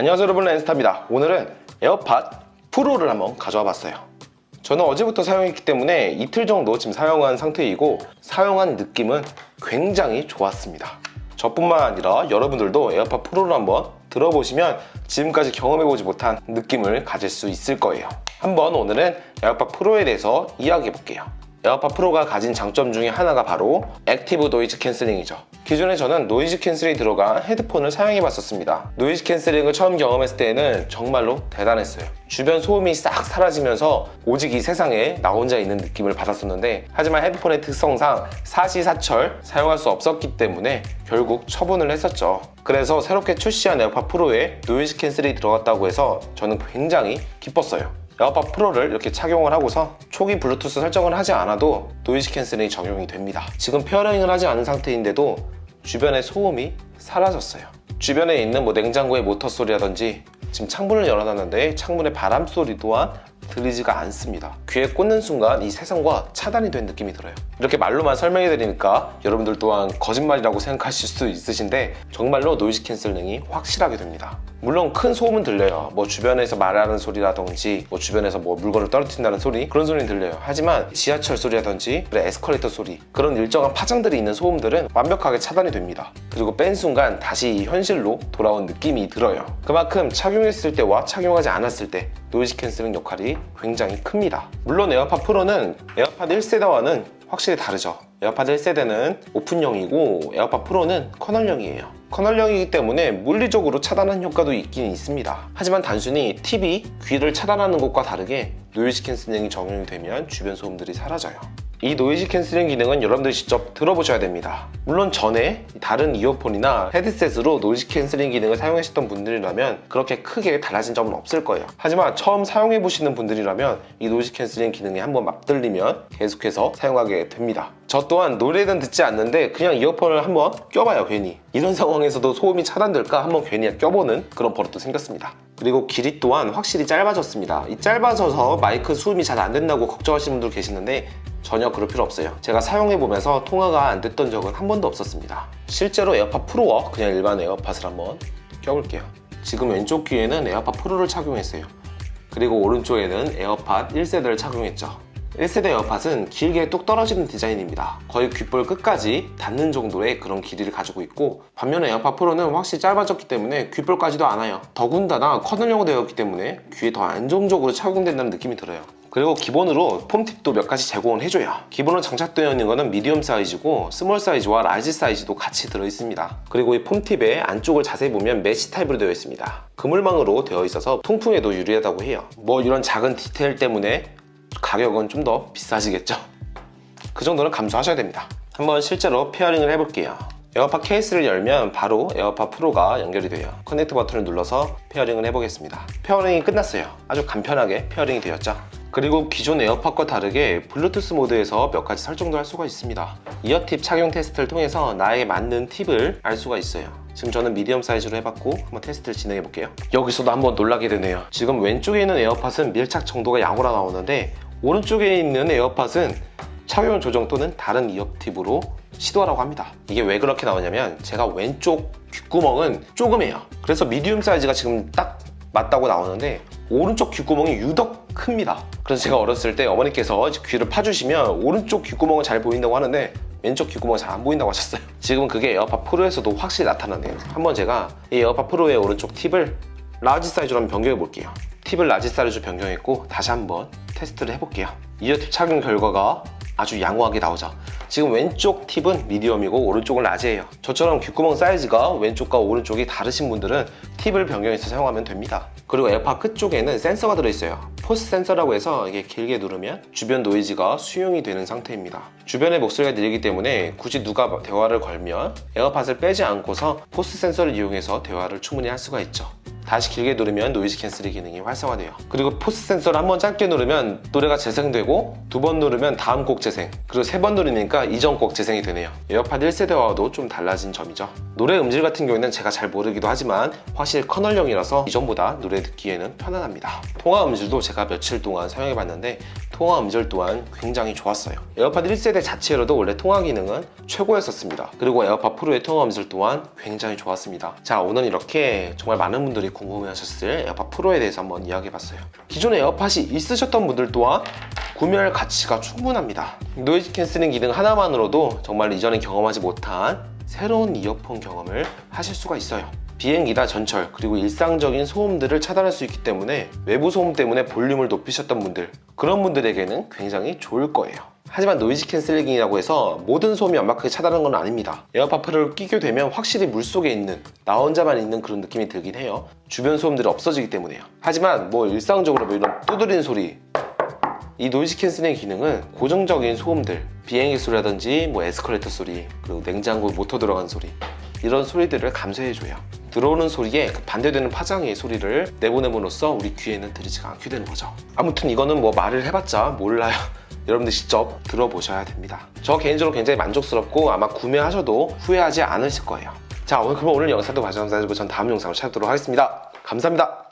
안녕하세요 여러분. 랜스타입니다. 오늘은 에어팟 프로를 한번 가져와 봤어요. 저는 어제부터 사용했기 때문에 이틀 정도 지금 사용한 상태이고 사용한 느낌은 굉장히 좋았습니다. 저뿐만 아니라 여러분들도 에어팟 프로를 한번 들어보시면 지금까지 경험해보지 못한 느낌을 가질 수 있을 거예요. 한번 오늘은 에어팟 프로에 대해서 이야기해 볼게요 에어팟 프로가 가진 장점 중에 하나가 바로 액티브 노이즈 캔슬링이죠. 기존에 저는 노이즈 캔슬이 들어간 헤드폰을 사용해 봤었습니다. 노이즈 캔슬링을 처음 경험했을 때는 정말로 대단했어요. 주변 소음이 싹 사라지면서 오직 이 세상에 나 혼자 있는 느낌을 받았었는데 하지만 헤드폰의 특성상 사시사철 사용할 수 없었기 때문에 결국 처분을 했었죠. 그래서 새롭게 출시한 에어팟 프로에 노이즈 캔슬이 들어갔다고 해서 저는 굉장히 기뻤어요. 에어팟 프로를 이렇게 착용을 하고서 초기 블루투스 설정을 하지 않아도 노이즈 캔슬링이 적용이 됩니다. 지금 페어링을 하지 않은 상태인데도 주변의 소음이 사라졌어요. 주변에 있는 뭐 냉장고의 모터 소리라든지 지금 창문을 열어놨는데 창문의 바람 소리 또한 들리지가 않습니다. 귀에 꽂는 순간 이 세상과 차단이 된 느낌이 들어요. 이렇게 말로만 설명해 드리니까 여러분들 또한 거짓말이라고 생각하실 수도 있으신데 정말로 노이즈 캔슬링이 확실하게 됩니다. 물론 큰 소음은 들려요. 뭐 주변에서 말하는 소리라든지 뭐 주변에서 뭐 물건을 떨어뜨린다는 소리 그런 소리는 들려요. 하지만 지하철 소리라든지 에스컬레이터 소리 그런 일정한 파장들이 있는 소음들은 완벽하게 차단이 됩니다. 그리고 뺀 순간 다시 이 현실로 돌아온 느낌이 들어요. 그만큼 착용했을 때와 착용하지 않았을 때 노이즈 캔슬링 역할이 굉장히 큽니다. 물론 에어팟 프로는 에어팟 1세대와는 확실히 다르죠. 에어팟 1세대는 오픈형이고 에어팟 프로는 커널형이에요. 커널형이기 때문에 물리적으로 차단하는 효과도 있긴 있습니다. 하지만 단순히 TV, 귀를 차단하는 것과 다르게 노이즈 캔슬링이 적용이 되면 주변 소음들이 사라져요. 이 노이즈 캔슬링 기능은 여러분들이 직접 들어보셔야 됩니다. 물론 전에 다른 이어폰이나 헤드셋으로 노이즈 캔슬링 기능을 사용하셨던 분들이라면 그렇게 크게 달라진 점은 없을 거예요. 하지만 처음 사용해 보시는 분들이라면 이 노이즈 캔슬링 기능에 한번 맞들리면 계속해서 사용하게 됩니다. 저 또한 노래는 듣지 않는데 그냥 이어폰을 한번 껴봐요 괜히 이런 상황에서도 소음이 차단될까 한번 괜히 껴보는 그런 버릇도 생겼습니다 그리고 길이 또한 확실히 짧아졌습니다 이 짧아져서 마이크 수음이 잘 안 된다고 걱정하시는 분들 계시는데 전혀 그럴 필요 없어요 제가 사용해보면서 통화가 안 됐던 적은 한 번도 없었습니다 실제로 에어팟 프로와 그냥 일반 에어팟을 한번 껴볼게요 지금 왼쪽 귀에는 에어팟 프로를 착용했어요 그리고 오른쪽에는 에어팟 1세대를 착용했죠 1세대 에어팟은 길게 뚝 떨어지는 디자인입니다. 거의 귓볼 끝까지 닿는 정도의 그런 길이를 가지고 있고 반면에 에어팟 프로는 확실히 짧아졌기 때문에 귓볼까지도 안 와요. 더군다나 커널형으로 되었기 때문에 귀에 더 안정적으로 착용된다는 느낌이 들어요. 그리고 기본으로 폼팁도 몇 가지 제공을 해줘요. 기본으로 장착되어 있는 거는 미디엄 사이즈고 스몰 사이즈와 라지 사이즈도 같이 들어있습니다. 그리고 이 폼팁의 안쪽을 자세히 보면 메시 타입으로 되어 있습니다. 그물망으로 되어 있어서 통풍에도 유리하다고 해요. 뭐 이런 작은 디테일 때문에 가격은 좀 더 비싸지겠죠? 그 정도는 감수하셔야 됩니다. 한번 실제로 페어링을 해볼게요. 에어팟 케이스를 열면 바로 에어팟 프로가 연결이 돼요. 커넥트 버튼을 눌러서 페어링을 해보겠습니다. 페어링이 끝났어요. 아주 간편하게 페어링이 되었죠. 그리고 기존 에어팟과 다르게 블루투스 모드에서 몇 가지 설정도 할 수가 있습니다. 이어팁 착용 테스트를 통해서 나에게 맞는 팁을 알 수가 있어요. 지금 저는 미디엄 사이즈로 해봤고 한번 테스트를 진행해 볼게요. 여기서도 한번 놀라게 되네요. 지금 왼쪽에 있는 에어팟은 밀착 정도가 양호라 나오는데 오른쪽에 있는 에어팟은 착용 조정 또는 다른 이어팁으로 시도하라고 합니다. 이게 왜 그렇게 나오냐면 제가 왼쪽 귓구멍은 조금해요. 그래서 미디움 사이즈가 지금 딱 맞다고 나오는데 오른쪽 귓구멍이 유독 큽니다. 그래서 제가 어렸을 때 어머니께서 귀를 파주시면 오른쪽 귓구멍은 잘 보인다고 하는데 왼쪽 귓구멍은 잘안 보인다고 하셨어요. 지금 그게 에어팟 프로에서도 확실히 나타나네요. 한번 제가 이 에어팟 프로의 오른쪽 팁을 라지 사이즈로 한번 변경해 볼게요. 팁을 라지 사이즈로 변경했고 다시 한번 테스트를 해볼게요. 이어팁 착용 결과가 아주 양호하게 나오죠. 지금 왼쪽 팁은 미디엄이고 오른쪽은 라지예요. 저처럼 귓구멍 사이즈가 왼쪽과 오른쪽이 다르신 분들은 팁을 변경해서 사용하면 됩니다. 그리고 에어팟 끝쪽에는 센서가 들어있어요. 포스 센서라고 해서 이게 길게 누르면 주변 노이즈가 수용이 되는 상태입니다. 주변의 목소리가 들리기 때문에 굳이 누가 대화를 걸면 에어팟을 빼지 않고서 포스 센서를 이용해서 대화를 충분히 할 수가 있죠. 다시 길게 누르면 노이즈 캔슬링 기능이 활성화돼요. 그리고 포스 센서를 한 번 짧게 누르면 노래가 재생되고 두 번 누르면 다음 곡 재생 그리고 세 번 누르니까 이전 곡 재생이 되네요. 에어팟 1세대와도 좀 달라진 점이죠. 노래 음질 같은 경우에는 제가 잘 모르기도 하지만 확실히 커널형이라서 이전보다 노래 듣기에는 편안합니다. 통화 음질도 제가 며칠 동안 사용해봤는데 통화 음질 또한 굉장히 좋았어요. 에어팟 1세대 자체로도 원래 통화 기능은 최고였었습니다. 그리고 에어팟 프로의 통화 음질 또한 굉장히 좋았습니다. 자, 오늘 이렇게 정말 많은 분들이 궁금해하셨을 에어팟 프로에 대해서 한번 이야기해봤어요. 기존에 에어팟이 있으셨던 분들 또한 구매할 가치가 충분합니다. 노이즈 캔슬링 기능 하나만으로도 정말 이전에 경험하지 못한 새로운 이어폰 경험을 하실 수가 있어요. 비행기나 전철 그리고 일상적인 소음들을 차단할 수 있기 때문에 외부 소음 때문에 볼륨을 높이셨던 분들 그런 분들에게는 굉장히 좋을 거예요. 하지만 노이즈 캔슬링이라고 해서 모든 소음이 완벽하게 차단하는 건 아닙니다. 에어팟 프로를 끼게 되면 확실히 물속에 있는 나 혼자만 있는 그런 느낌이 들긴 해요. 주변 소음들이 없어지기 때문에요. 하지만 뭐 일상적으로 뭐 이런 두드리는 소리 이 노이즈 캔슬링 기능은 고정적인 소음들 비행기 소리라든지 뭐 에스컬레이터 소리 그리고 냉장고 모터 들어간 소리 이런 소리들을 감소해줘요 들어오는 소리에 그 반대되는 파장의 소리를 내보냄으로써 우리 귀에는 들리지가 않게 되는 거죠. 아무튼 이거는 뭐 말을 해봤자 몰라요. 여러분들 직접 들어보셔야 됩니다. 저 개인적으로 굉장히 만족스럽고 아마 구매하셔도 후회하지 않으실 거예요. 자 오늘 그럼 오늘 영상도 봐주셔서 전 다음 영상으로 찾아뵙도록 하겠습니다. 감사합니다